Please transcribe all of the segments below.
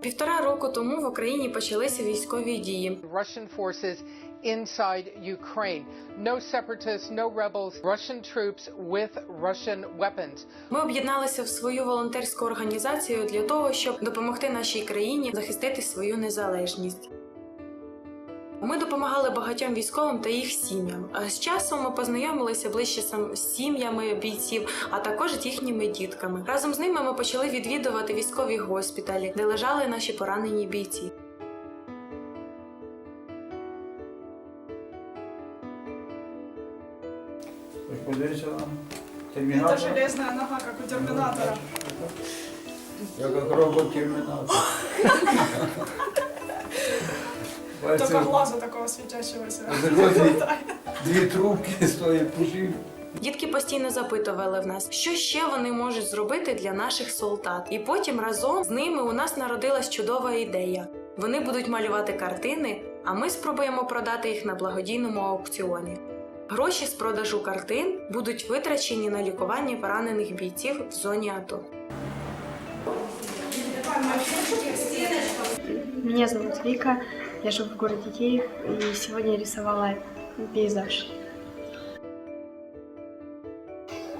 Півтора року тому в Україні почалися військові дії. Russian forces inside Ukraine. No separatists, no rebels, Russian troops with Russian weapons. Ми об'єдналися в свою волонтерську організацію для того, щоб допомогти нашій країні захистити свою незалежність. Ми допомагали багатьом військовим та їх сім'ям. З часом ми познайомилися ближче сам з сім'ями бійців, а також з їхніми дітками. Разом з ними ми почали відвідувати військові госпіталі, де лежали наші поранені бійці. Это термінатор. железная нога, как у терминатора. Я як робот термінатор. Только глаза такого светящегося. Заходить. дві трубки стоять пушів. Дітки постійно запитували в нас, що ще вони можуть зробити для наших солдат. І потім разом з ними у нас народилась чудова ідея. Вони будуть малювати картини, а ми спробуємо продати їх на благодійному аукціоні. Гроші з продажу картин будуть витрачені на лікування поранених бійців в зоні АТО. Меня зовут Вика, я живу в городе Киев и сегодня рисовала пейзаж.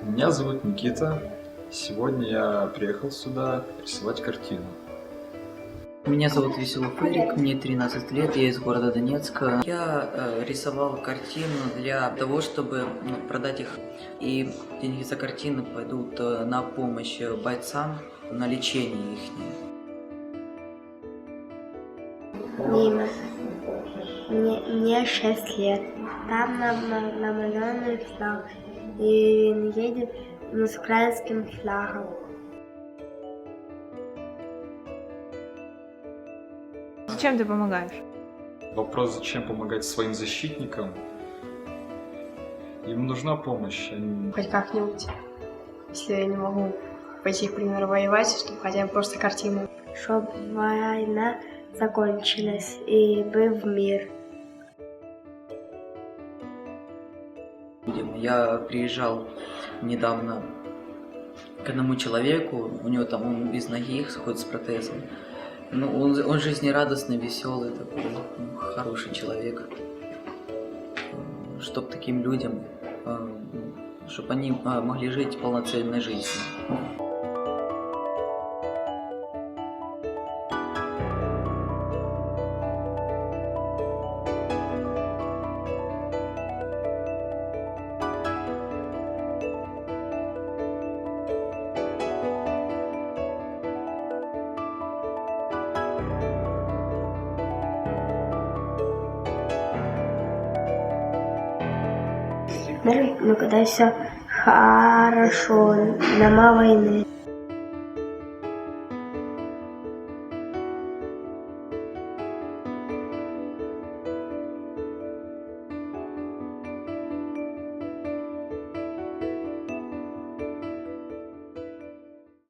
Меня зовут Никита. Сегодня я приехал сюда рисовать картину. Меня зовут Веселый Ферик, мне 13 лет, я из города Донецка. Я э, рисовал картину для того, чтобы ну, продать их, и деньги за картину пойдут э, на помощь э, бойцам, на лечение их. Нима. Мне, мне 6 лет. Там нам намалеванный флаг. И он едет с украинским флагом. Зачем ты помогаешь? Вопрос, зачем помогать своим защитникам? Им нужна помощь. Они... Хоть как-нибудь. Если я не могу пойти, к примеру, воевать, чтобы хотя бы просто картину. Чтобы война закончилась и был мир. Я приезжал недавно к одному человеку, у него там он без ноги ходит с протезом. Ну, он, он жизнерадостный, веселый такой, ну, хороший человек. Чтоб таким людям, чтобы они э, могли жить полноценной жизнью. теперь мы катаемся хорошо, дома войны.